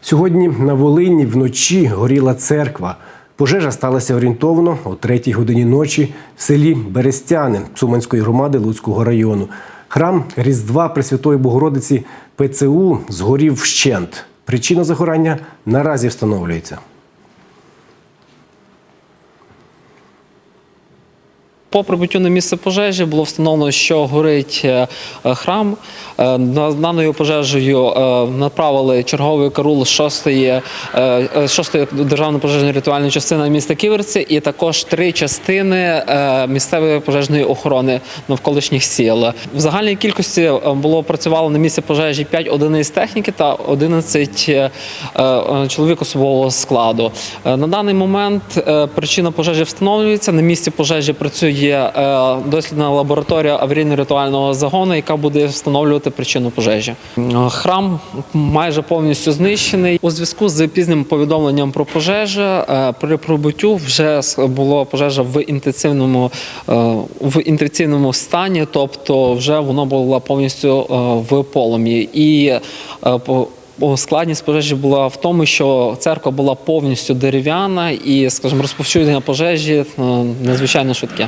Сьогодні на Волині вночі горіла церква. Пожежа сталася орієнтовно о третій годині ночі в селі Берестяни Цуманської громади Луцького району. Храм Різдва Пресвятої Богородиці ПЦУ згорів вщент. Причина загорання наразі встановлюється. По прибуттю на місце пожежі було встановлено, що горить е, е, храм. Е, На даною пожежею направили черговий карул 6-ї, 6-ї державної пожежної рятувальної частини міста Ківерці і також три частини місцевої пожежної охорони навколишніх сіл. В загальній кількості було працювало на місці пожежі 5 одиниць техніки та 11 е, е, чоловік особового складу. На даний момент причина пожежі встановлюється. На місці пожежі працює е, дослідна лабораторія аварійно-рятувального загону, яка буде встановлювати причину пожежі. Е, Храм майже повністю знищений. У зв'язку з пізнім повідомленням про пожежу е, при прибуттю вже було пожежа в інтенсивному в інтенсивному стані, тобто вже воно було повністю в полум'ї. І Складність пожежі була в тому, що церква була повністю дерев'яна і, скажімо, розповсюдження пожежі надзвичайно швидке.